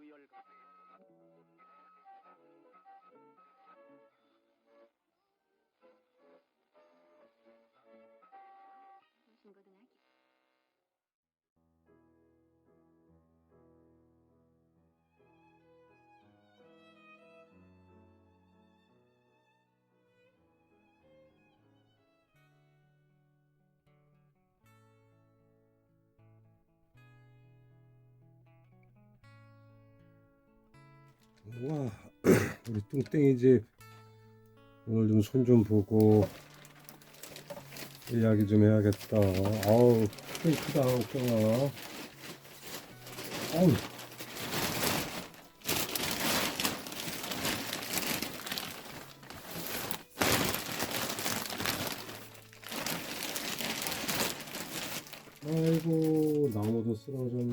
그 열감. 와 우리 뚱땡이 집 오늘 좀손좀 보고 이야기 좀 해야겠다. 아우 크다 옥경아. 아우. 아이고 나무도 쓰러졌네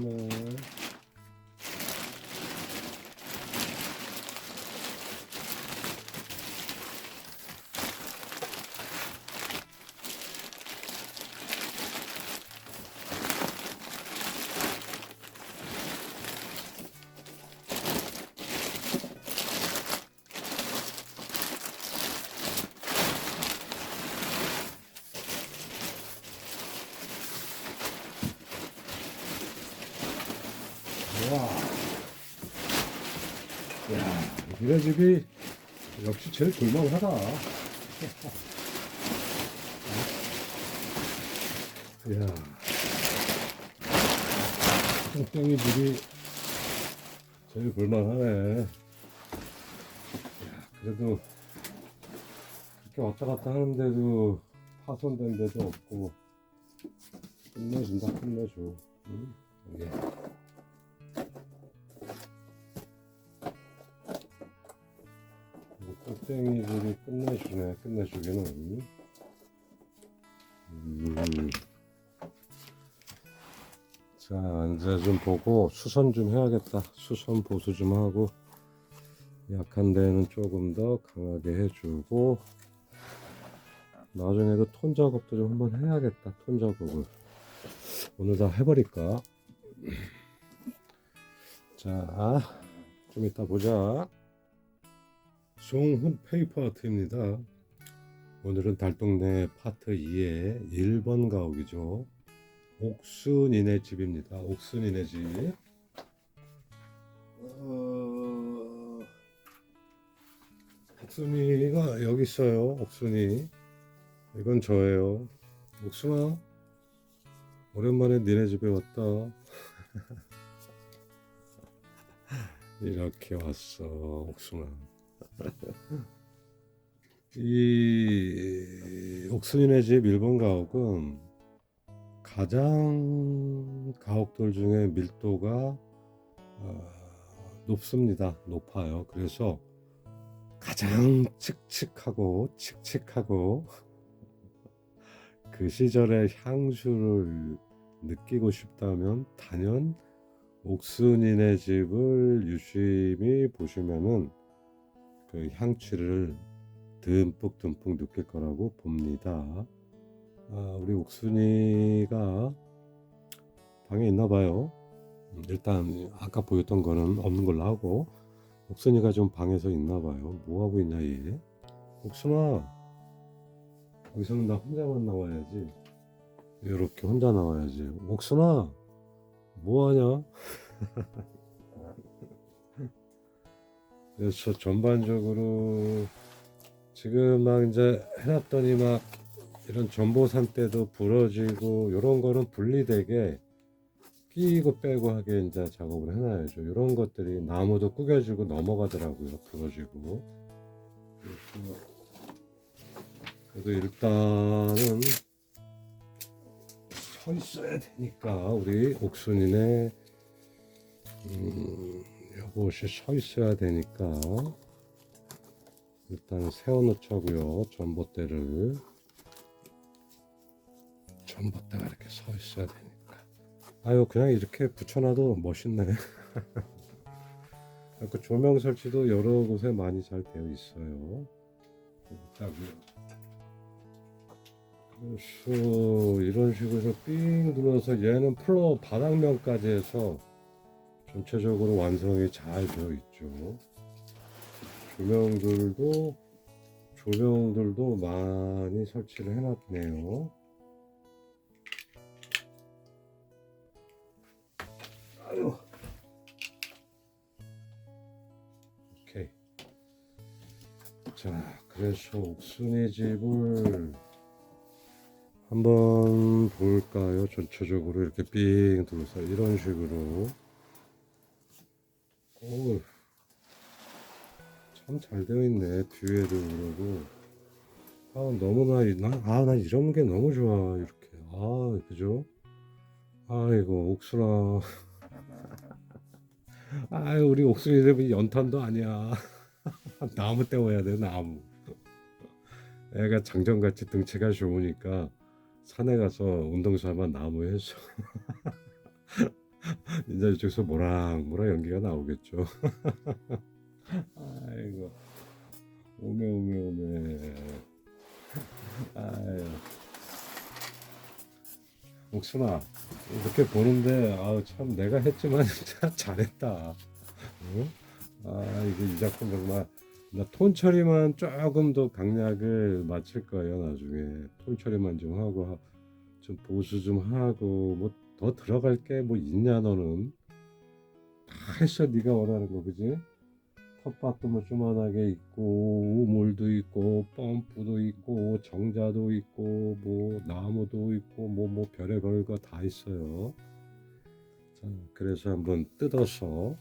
와. 야, 니네 집이 역시 제일 볼만하다. 야. 뚱땡이 집이 제일 볼만하네. 야, 그래도 그렇게 왔다 갔다 하는데도 파손된 데도 없고 끝내준다, 끝내줘. 응? 이게. 땡땡이들이 끝내주네 끝내주기는. 음. 자 이제 좀 보고 수선 좀 해야겠다. 수선 보수 좀 하고 약한 데는 조금 더 강하게 해주고 나중에도 톤 작업도 좀 한번 해야겠다 톤 작업을. 오늘 다 해버릴까? 자 좀 이따 보자 송훈 페이퍼 아트입니다. 오늘은 달동네 파트 2의 1번 가옥이죠. 옥순이네 집입니다. 옥순이네 집. 어... 옥순이가 여기 있어요. 옥순이. 이건 저예요. 옥순아. 오랜만에 니네 집에 왔다. 이렇게 왔어. 옥순아. 이 옥순이네 집 일본 가옥은 가장 가옥들 중에 밀도가 어, 높습니다. 높아요. 그래서 가장 칙칙하고 칙칙하고 그 시절의 향수를 느끼고 싶다면 단연 옥순이네 집을 유심히 보시면은 그 향취를 듬뿍듬뿍 느낄 거라고 봅니다. 아, 우리 옥순이가 방에 있나 봐요. 음, 일단 아까 보였던 거는 없는 걸로 하고 옥순이가 좀 방에서 있나 봐요. 뭐 하고 있냐 얘? 옥순아 여기서는 나 혼자만 나와야지. 이렇게 혼자 나와야지. 옥순아 뭐 하냐? 그래서 전반적으로 지금 막 이제 해놨더니 막 이런 전보산 때도 부러지고 이런 거는 분리되게 끼고 빼고 하게 이제 작업을 해놔야죠. 이런 것들이 나무도 구겨지고 넘어가더라고요. 부러지고. 그래도 일단은 서 있어야 되니까 우리 옥순이네 음, 요것이 서 있어야 되니까 일단 세워 놓자고요 전봇대를. 전봇대가 이렇게 서 있어야 되니까. 아유 그냥 이렇게 붙여놔도 멋있네. 그 조명 설치도 여러 곳에 많이 잘 되어 있어요. 딱이요 그래서 이런 식으로 삥 눌러서 얘는 플로 바닥면까지 해서 전체적으로 완성이 잘 되어 있죠. 조명들도 조명들도 많이 설치를 해놨네요. 아유. 오케이. 자, 그래서 옥순이 집을 한번 볼까요? 전체적으로 이렇게 삥 둘러서 이런 식으로. 오, 참잘 되어 있네. 뒤에도 그러고. 아, 너무나, 이- 나, 아, 나 이런 게 너무 좋아. 이렇게. 아, 그죠? 아이고, 옥순아. 아유, 우리 옥순이 집은 연탄도 아니야. 나무 때워야 돼, 나무. 애가 장정같이 등치가 좋으니까 산에 가서 운동 삼아 나무 해서 이제 이쪽에서 모락모락 연기가 나오겠죠. 아이고 오메 오메 오메. 아유 옥순아 이렇게 보는데 아우 참 내가 했지만 잘했다. 응? 아 이거 이 작품 정말 나톤 처리만 조금 더 강약을 맞출 거예요 나중에 톤 처리만 좀 하고 하- 좀 보수 좀 하고 뭐 더 들어갈 게 뭐 있냐 너는? 다 했어 네가 원하는 거 그지? 텃밭도 뭐 조만하게 있고 우물도 있고 펌프도 있고 정자도 있고 뭐 나무도 있고 뭐뭐 별의별 거 다 있어요. 자 그래서 한번 뜯어서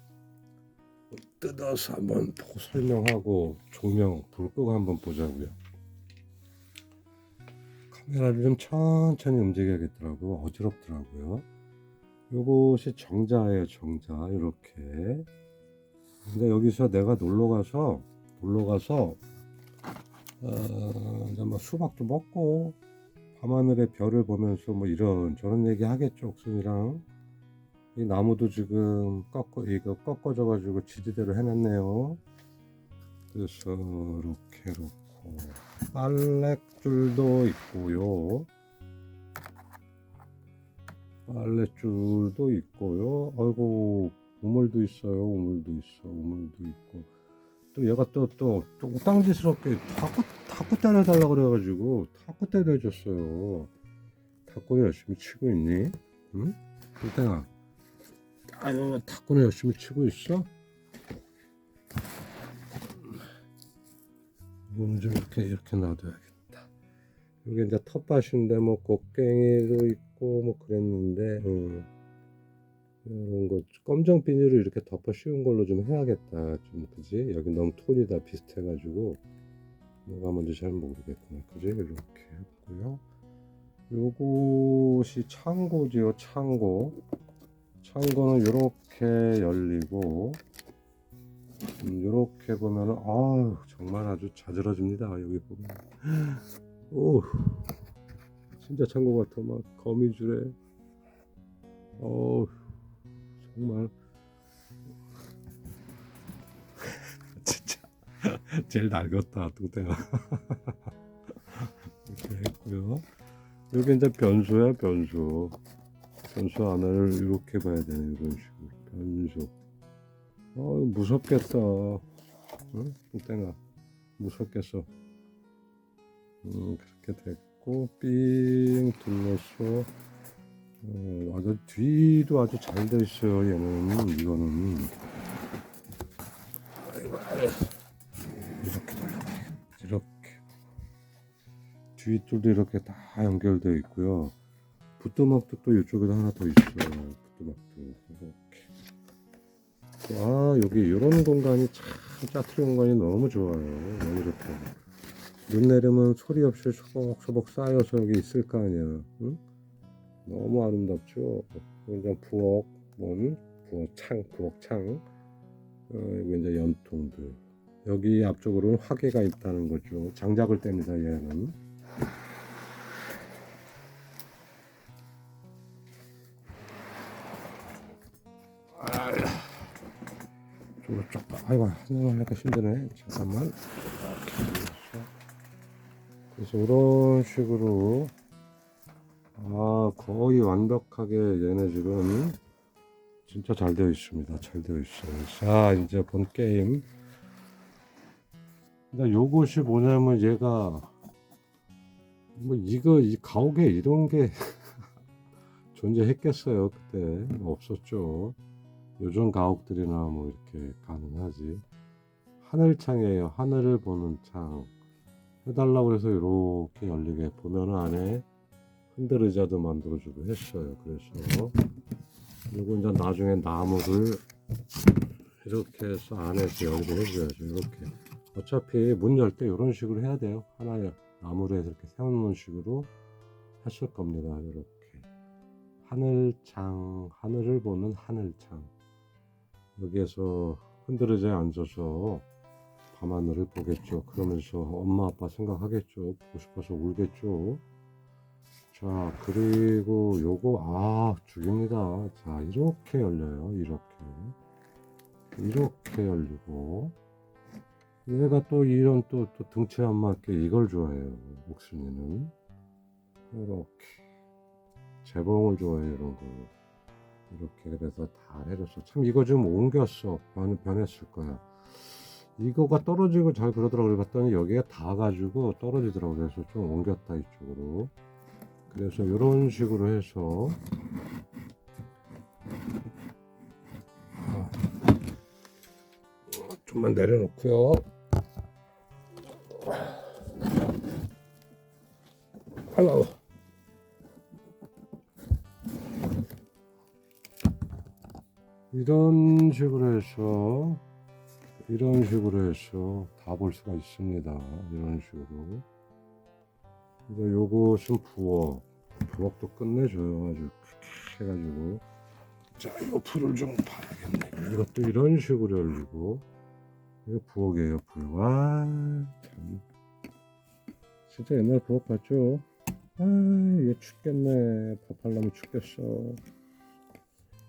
뜯어서 한번 설명하고 조명 불 끄고 한번 보자고요. 카메라를 좀 천천히 움직여야겠더라고 어지럽더라고요. 요것이 정자예요 정자 이렇게. 근데 여기서 내가 놀러 가서 놀러 가서 어, 이제 뭐 수박도 먹고 밤하늘의 별을 보면서 뭐 이런 저런 얘기 하겠죠 옥순이랑. 이 나무도 지금 꺾어 이거 꺾어져 가지고 지지대로 해놨네요. 그래서 이렇게 놓고 빨랫줄도 있고요. 빨랫줄도 있고요. 아이고 우물도 있어요. 우물도 있어. 우물도 있고 또 얘가 또 또 똥땅지스럽게 탁구 탁구 때려달라 그래가지고 탁구 때려줬어요. 탁구를 열심히 치고 있니? 응? 일단아 아유 탁구는 열심히 치고 있어? 이거는 좀 이렇게 이렇게 놔둬야겠다. 여기 이제 텃밭인데 뭐 곡괭이도 있고 뭐 그랬는데 음, 이런 거 검정 비닐을 이렇게 덮어 씌운 걸로 좀 해야겠다 좀 그지? 여기 너무 톤이 다 비슷해 가지고. 뭐가 뭔지 잘 모르겠구나. 그지? 이렇게 했고요. 요것이 창고지요 창고. 창고는 이렇게 열리고 음, 이렇게 보면은 아 정말 아주 자지러집니다 여기 보면. 오 진짜 창고 같아 막 거미줄에. 어 정말. 진짜. 제일 낡았다 뚱땡아. 이렇게 했고요. 여기 이제 변소야 변소 변수 하나를 이렇게 봐야 되네 이런 식으로. 변수 어 무섭겠다 응? 땡아 무섭겠어 음 그렇게 됐고 삥 둘러서 어, 아주 뒤도 아주 잘 돼 있어요 얘는 이거는. 이렇게 돌려봐야겠다 이렇게 뒤뜰도 이렇게 다 연결되어 있고요 부뚜막도 또 이쪽에도 하나 더 있어요. 부뚜막도 이렇게. 아 여기 이런 공간이 참 짜투리 공간이 너무 좋아요. 너무 좋다. 눈 내리면 소리 없이 소복소복 쌓여서 여기 있을 거 아니야. 응? 너무 아름답죠. 이제 부엌, 문, 부엌 창, 부엌 창. 어, 이제 연통들. 여기 앞쪽으로는 화개가 있다는 거죠. 장작을 뗍니다 얘는. 한번 하니까 힘드네. 잠깐만. 그래서 이런 식으로 아 거의 완벽하게 얘네 지금 진짜 잘 되어 있습니다. 잘 되어 있어요. 자, 이제 본 게임. 근데 요것이 뭐냐면 얘가 뭐 이거 이 가옥에 이런 게 존재했겠어요. 그때 없었죠. 요즘 가옥들이나 뭐 이렇게 가능하지. 하늘창이에요. 하늘을 보는 창. 해달라고 해서 이렇게 열리게 보면은 안에 흔들 의자도 만들어주고 했어요. 그래서 그리고 이제 나중에 나무를 이렇게 해서 안에서 열게 해줘야죠. 이렇게. 어차피 문 열 때 이런 식으로 해야 돼요. 하나에 나무를 해서 이렇게 세워놓는 식으로 했을 겁니다. 이렇게. 하늘창, 하늘을 보는 하늘창. 여기에서 흔들어져 앉아서 밤하늘을 보겠죠. 그러면서 엄마 아빠 생각하겠죠. 보고 싶어서 울겠죠. 자, 그리고 요거, 아, 죽입니다. 자, 이렇게 열려요. 이렇게. 이렇게 열리고. 얘가 또 이런 또, 또 등치에 안 맞게 이걸 좋아해요. 옥순이는. 이렇게. 재봉을 좋아해요. 이런 걸. 이렇게 그래서 다 해줬어. 참 이거 좀 옮겼어. 변, 변했을 거야. 이거가 떨어지고 잘 그러더라고요. 봤더니 여기가 닿아가지고 떨어지더라고요. 그래서 좀 옮겼다 이쪽으로. 그래서 이런 식으로 해서 아, 좀만 내려놓고요. 아이고. 이런 식으로 해서 이런 식으로 해서 다 볼 수가 있습니다. 이런 식으로. 이제 요것은 부엌. 부엌도 끝내줘요. 아주 해가지고. 자, 이거 불을 좀 봐야겠네. 이것도 이런 식으로 열리고. 이거 부엌이에요, 부엌. 아, 참. 진짜 옛날 부엌 같죠? 아, 이게 춥겠네. 밥하려면 춥겠어.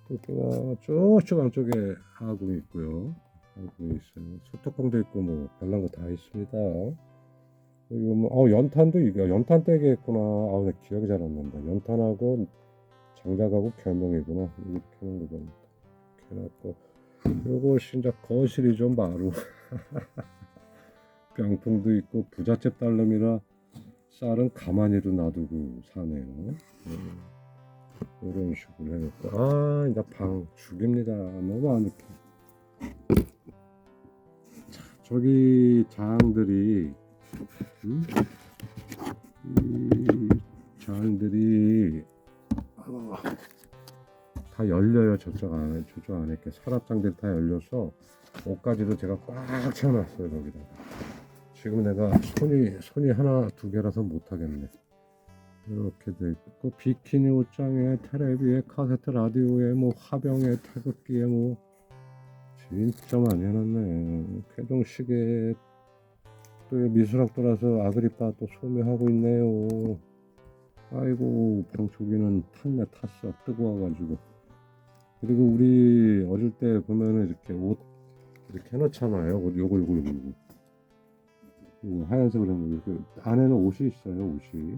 여기가 저쪽 안쪽에 하궁이 있고요. 하궁이 있어요. 소뚜껑도 있고 뭐 별난 거 다 있습니다. 그리고 뭐 어, 연탄도 이거 연탄 떼게 했구나. 아우 나 기억이 잘 안 난다. 연탄하고 장작하고 결명이구나. 이렇게 하는 거죠. 이렇게 해놨고 요거 진짜 거실이 좀 마루. 병풍도 있고 부잣집 딸놈이라 쌀은 가만히도 놔두고 사네요. 음. 이런 식으로 해놓고 아 이제 방 죽입니다 너무 아늑해 자, 저기 장들이 음? 이 장들이 어, 다 열려요. 저쪽 안에 저쪽 안에 이렇게 서랍장들이 다 열려서 옷까지도 제가 꽉 채워놨어요 거기다가 지금 내가 손이 손이 하나 두 개라서 못 하겠네. 이렇게 돼 있고 비키니 옷장에 테레비에 카세트 라디오에 뭐 화병에 태극기에 뭐 진짜 많이 해놨네. 쾌동시계 또 미술학 돌아서 아그리파 또 소매하고 있네요. 아이고 방초기는 탔네 탔어. 뜨거워가지고. 그리고 우리 어릴 때 보면은 이렇게 옷 이렇게 해놓잖아요. 옷 요거 요거 요거 요거. 하얀색으로 해놓은 이렇게 안에는 옷이 있어요 옷이.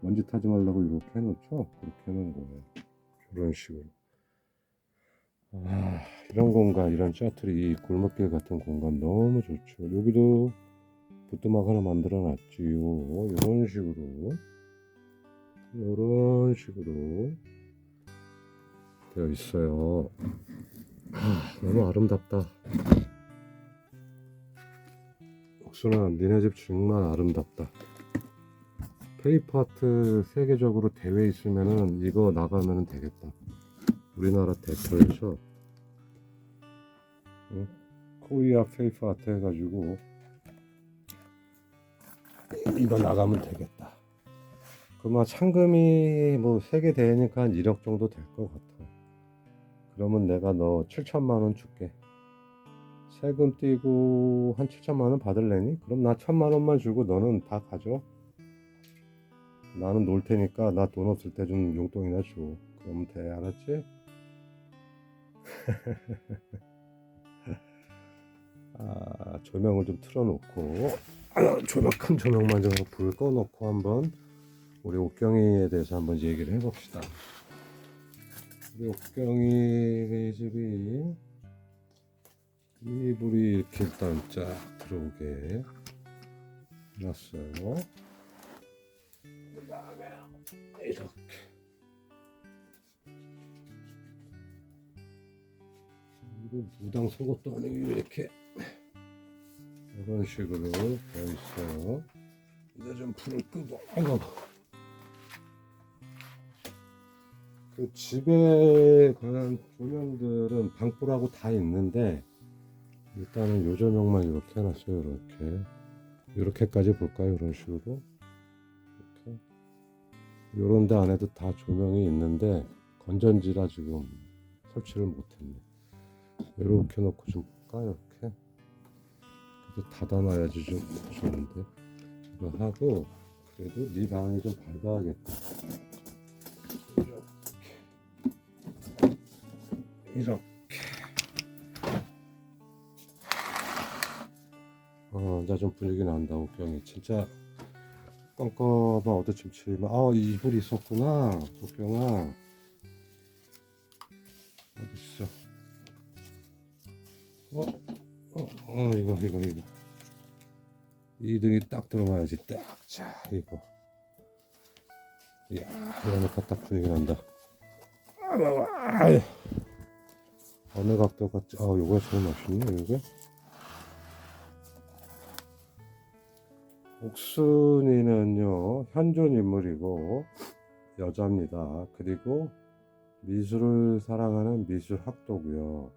먼지 타지 말라고 이렇게 해놓죠. 그렇게 해놓은 거예요. 이런 식으로. 아, 이런 공간, 이런 셔틀이 골목길 같은 공간 너무 좋죠. 여기도 부뚜막 하나 만들어 놨지요. 이런 식으로. 이런 식으로 되어 있어요. 아, 너무 아름답다. 옥순아, 니네 집 정말 아름답다. 페이퍼 아트 세계적으로 대회 있으면은 이거 나가면 되겠다. 우리나라 대표에서 어? 코리아 페이퍼 아트 해가지고 이거 나가면 되겠다. 그마 상금이 뭐 세계 대회니까 한 1억 정도 될 것 같아. 그러면 내가 너 7천만 원 줄게. 세금 떼고 한 7천만 원 받을래니? 그럼 나 천만 원만 주고 너는 다 가져. 나는 놀 테니까 나 돈 없을 때 좀 용돈이나 줘. 그러면 돼, 알았지? 아, 조명을 좀 틀어놓고, 아, 조명 큰 조명만 좀 불 꺼놓고 한번 우리 옥경이에 대해서 한번 얘기를 해봅시다. 우리 옥경이 집이 이불이 이렇게 일단 쫙 들어오게 놨어요. 그다음에 이렇게 이거 무당 속옷도 아니고 이렇게 이런 식으로 되어 있어요. 이제 좀 불을 끄고. 아이고. 그 집에 관한 조명들은 방불하고 다 있는데 일단은 요 조명만 이렇게 해놨어요 이렇게. 이렇게까지 볼까요 이런 식으로? 이렇게. 요런 데 안에도 다 조명이 있는데 건전지라 지금 설치를 못했네 이렇게 놓고 좀 볼까 이렇게. 그래도 닫아놔야지 좀 좋은데. 이거 하고 그래도 네 방이 좀 밝아야겠다. 이렇게. 어, 나좀 분위기 난다, 옥경이. 진짜 껌껌한 어두침침한, 아, 이불이 있었구나, 옥경아. 어, 어, 어, 이거, 이거, 이거. 이 등이 딱 들어가야지, 딱. 자, 이거. 이야, 이러니까 딱 분위기 난다. 아유, 아유. 어느 각도가, 아, 요거 제일 맛있네, 이게. 옥순이는요 현존 인물이고 여자입니다. 그리고 미술을 사랑하는 미술 학도고요.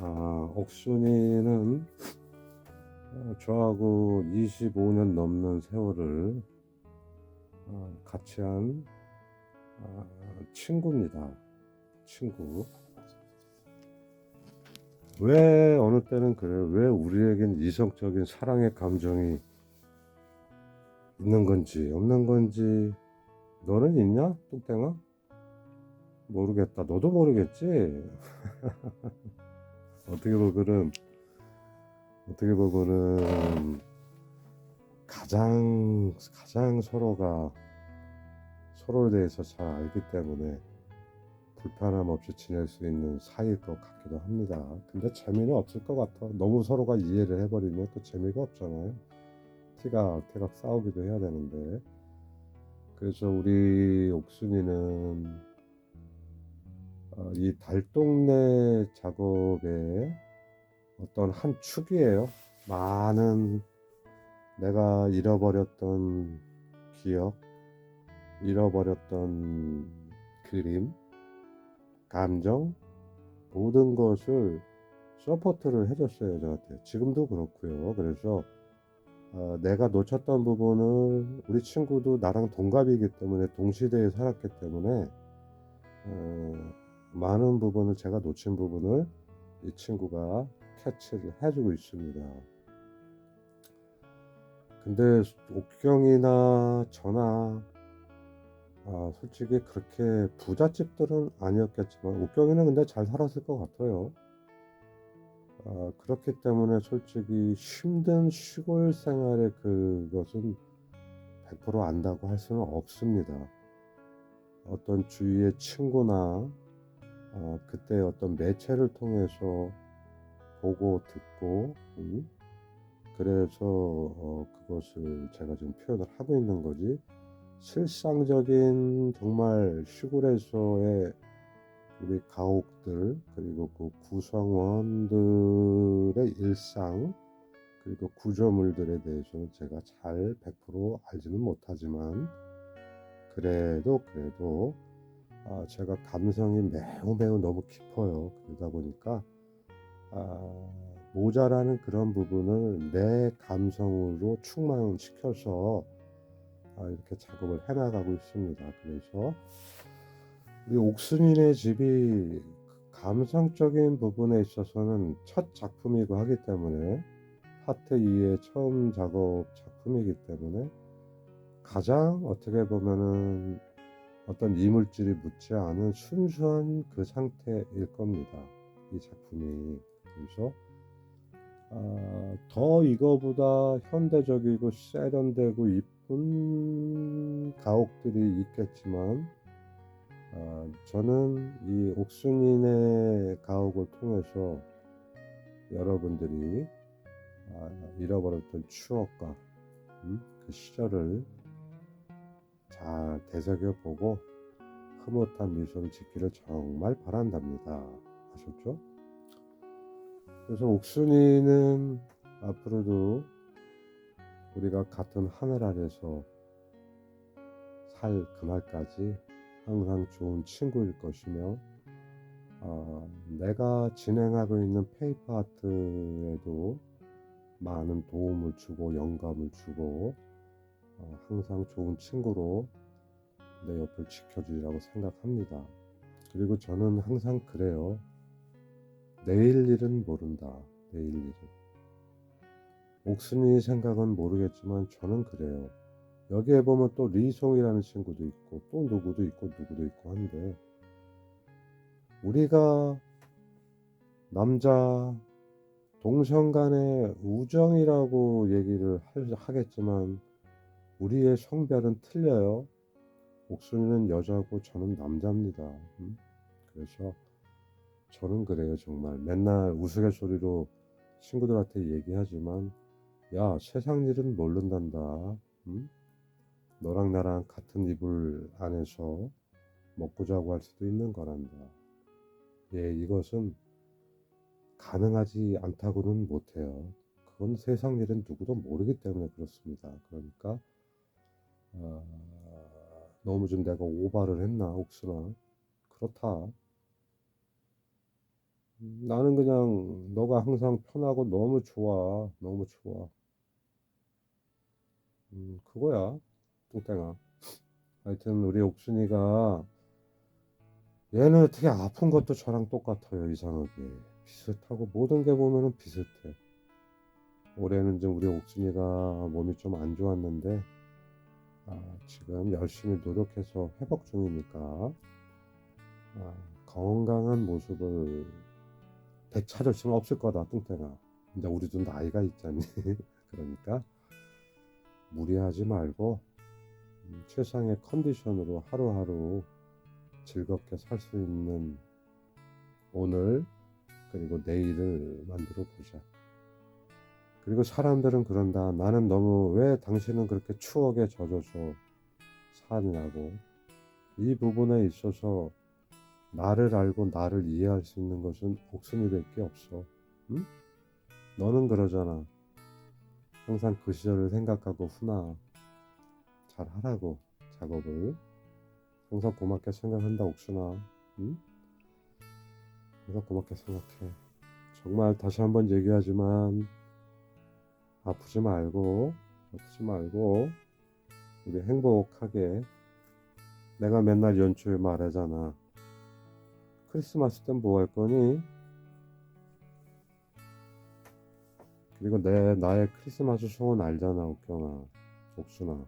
아, 옥순이는 어, 저하고 25년 넘는 세월을 어, 같이 한 아, 친구입니다. 친구. 왜 어느 때는 그래요? 왜 우리에겐 이성적인 사랑의 감정이 있는 건지 없는 건지 너는 있냐? 뚱땡아? 모르겠다. 너도 모르겠지? 어떻게 보면은 어떻게 보면은 가장 가장 서로가 서로에 대해서 잘 알기 때문에 불편함 없이 지낼 수 있는 사이일 것 같기도 합니다. 근데 재미는 없을 것 같아. 너무 서로가 이해를 해버리면 또 재미가 없잖아요. 티가 티가 싸우기도 해야 되는데. 그래서 우리 옥순이는 어, 이 달동네 작업의 어떤 한 축이에요. 많은 내가 잃어버렸던 기억, 잃어버렸던 그림, 감정 모든 것을 서포트를 해줬어요 저한테 지금도 그렇고요 그래서 어, 내가 놓쳤던 부분을 우리 친구도 나랑 동갑이기 때문에 동시대에 살았기 때문에 어, 많은 부분을 제가 놓친 부분을 이 친구가 캐치를 해주고 있습니다 근데 옥경이나 저나 아, 솔직히 그렇게 부잣집들은 아니었겠지만 옥경이는 근데 잘 살았을 것 같아요. 아, 그렇기 때문에 솔직히 힘든 시골 생활의 그것은 100% 안다고 할 수는 없습니다. 어떤 주위의 친구나 아, 그때 어떤 매체를 통해서 보고 듣고 음? 그래서 어, 그것을 제가 지금 표현을 하고 있는 거지 실상적인 정말 시골에서의 우리 가옥들 그리고 그 구성원들의 일상 그리고 구조물들에 대해서는 제가 잘 100% 알지는 못하지만 그래도 그래도 아 제가 감성이 매우 매우 너무 깊어요 그러다 보니까 아 모자라는 그런 부분을 내 감성으로 충만시켜서 아, 이렇게 작업을 해나가고 있습니다. 그래서 우리 옥순이네 집이 감성적인 부분에 있어서는 첫 작품이고 하기 때문에 파트 2의 처음 작업 작품이기 때문에 가장 어떻게 보면은 어떤 이물질이 묻지 않은 순수한 그 상태일 겁니다. 이 작품이 그래서 아, 더 이거보다 현대적이고 세련되고 이쁜 가옥들이 있겠지만 아, 저는 이 옥순이네 가옥을 통해서 여러분들이 아, 잃어버렸던 추억과 음, 그 시절을 잘 되새겨 보고 흐뭇한 미소를 짓기를 정말 바란답니다. 아셨죠? 그래서 옥순이는 앞으로도 우리가 같은 하늘 아래서 살 그날까지 항상 좋은 친구일 것이며 어, 내가 진행하고 있는 페이퍼 아트에도 많은 도움을 주고 영감을 주고 어, 항상 좋은 친구로 내 옆을 지켜주리라고 생각합니다. 그리고 저는 항상 그래요. 내일 일은 모른다. 내일 일은. 옥순이 생각은 모르겠지만 저는 그래요. 여기에 보면 또 리송이라는 친구도 있고 또 누구도 있고 누구도 있고 한데 우리가 남자 동성 간의 우정이라고 얘기를 할- 하겠지만 우리의 성별은 틀려요. 옥순이는 여자고 저는 남자입니다. 음? 그래서 저는 그래요 정말 맨날 우스갯소리로 친구들한테 얘기하지만 야 세상 일은 모른단다. 음? 너랑 나랑 같은 이불 안에서 먹고 자고 할 수도 있는 거란다. 예, 이것은 가능하지 않다고는 못해요. 그건 세상 일은 누구도 모르기 때문에 그렇습니다. 그러니까 아, 너무 좀 내가 오바를 했나 옥순아 그렇다. 음, 나는 그냥 너가 항상 편하고 너무 좋아, 너무 좋아. 음, 그거야, 뚱땡아. 하여튼 우리 옥순이가 얘는 어떻게 아픈 것도 저랑 똑같아요, 이상하게. 비슷하고 모든 게 보면은 비슷해. 올해는 좀 우리 옥순이가 몸이 좀 안 좋았는데 아, 지금 열심히 노력해서 회복 중이니까 아, 건강한 모습을 되찾을 수는 없을 거다, 뚱땡아. 이제 우리도 나이가 있잖니. 그러니까 무리하지 말고 음, 최상의 컨디션으로 하루하루 즐겁게 살 수 있는 오늘 그리고 내일을 만들어 보자. 그리고 사람들은 그런다. 나는 너무 왜 당신은 그렇게 추억에 젖어서 사느냐고. 이 부분에 있어서 나를 알고 나를 이해할 수 있는 것은 옥순이밖에 없어. 응? 너는 그러잖아. 항상 그 시절을 생각하고 후나 잘 하라고 작업을 항상 고맙게 생각한다 옥순아. 응? 항상 고맙게 생각해. 정말 다시 한번 얘기하지만 아프지 말고 아프지 말고 우리 행복하게 내가 맨날 연초에 말하잖아. 크리스마스 땐 뭐 할 거니? 그리고 내 나의 크리스마스 소원 알잖아, 옥경아, 옥순아.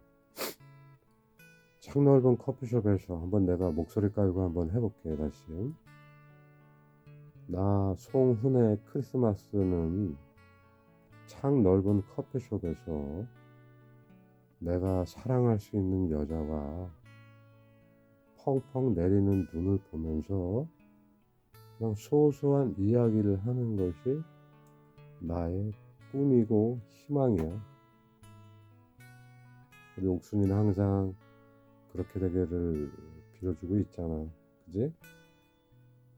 창 넓은 커피숍에서 한번 내가 목소리 깔고 한번 해볼게 다시. 나 송훈의 크리스마스는 창 넓은 커피숍에서 내가 사랑할 수 있는 여자와 펑펑 내리는 눈을 보면서 그냥 소소한 이야기를 하는 것이 나의 꿈이고 희망이야. 우리 옥순이는 항상 그렇게 되기를 빌어주고 있잖아. 그지?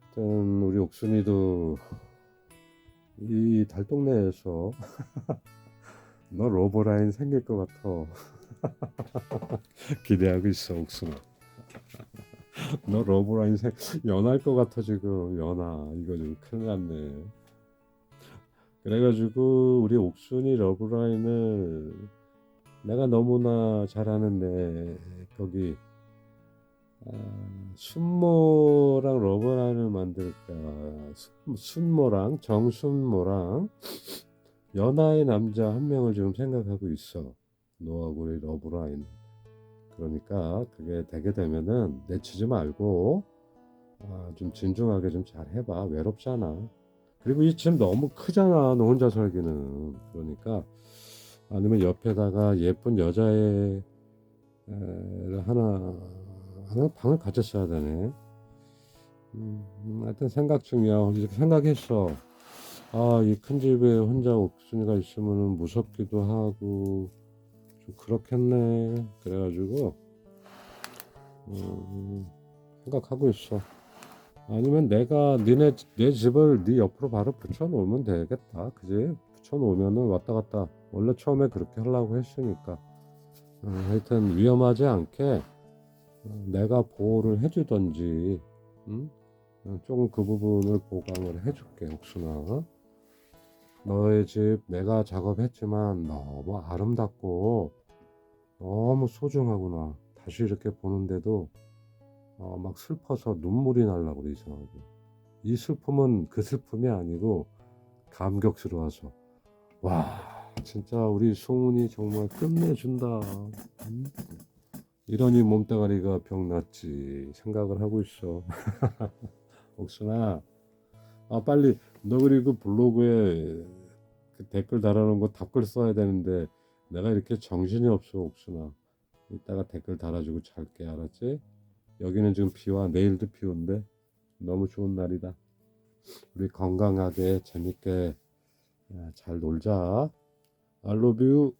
일단 우리 옥순이도 이 달동네에서 너 로보라인 생길 것 같아. 기대하고 있어, 옥순아. 너 러브라인 생 연할 것 같아 지금 연아 이거 좀 큰일 났네 그래가지고 우리 옥순이 러브라인을 내가 너무나 잘하는데 거기 아, 순모랑 러브라인을 만들까? 순- 순모랑 정순모랑 연하의 남자 한 명을 지금 생각하고 있어. 너하고 우리 러브라인. 그러니까 그게 되게 되면은 내치지 말고 아, 좀 진중하게 좀 잘 해봐. 외롭잖아. 그리고 이집 너무 크잖아 너 혼자 살기는. 그러니까 아니면 옆에다가 예쁜 여자애 를 하나 방을, 방을 가졌어야 되네. 음, 음, 하여튼 생각 중이야. 이렇게 생각했어. 아, 이 큰 집에 혼자 옥순이가 있으면 무섭기도 하고, 좀 그렇겠네. 그래가지고, 음, 생각하고 있어. 아니면 내가 니네, 내 집을 네 옆으로 바로 붙여놓으면 되겠다. 그지? 붙여놓으면은 왔다 갔다. 원래 처음에 그렇게 하려고 했으니까. 어, 하여튼 위험하지 않게 어, 내가 보호를 해주던지, 응? 어, 조금 그 부분을 보강을 해줄게, 옥순아. 너의 집 내가 작업했지만 너무 아름답고 너무 소중하구나. 다시 이렇게 보는데도 어, 막 슬퍼서 눈물이 날라고 그래, 이상하게. 이 슬픔은 그 슬픔이 아니고 감격스러워서. 와, 진짜 우리 송은이 정말 끝내준다. 음? 이러니 몸뚱아리가 병났지 생각을 하고 있어. 옥순아, 아 빨리 너 그리고 블로그에 그 댓글 달아놓은 거 답글 써야 되는데 내가 이렇게 정신이 없어 옥순아. 이따가 댓글 달아주고 잘게 알았지? 여기는 지금 비와 내일도 비 온대. 너무 좋은 날이다. 우리 건강하게 재밌게 아, 잘 놀자. You.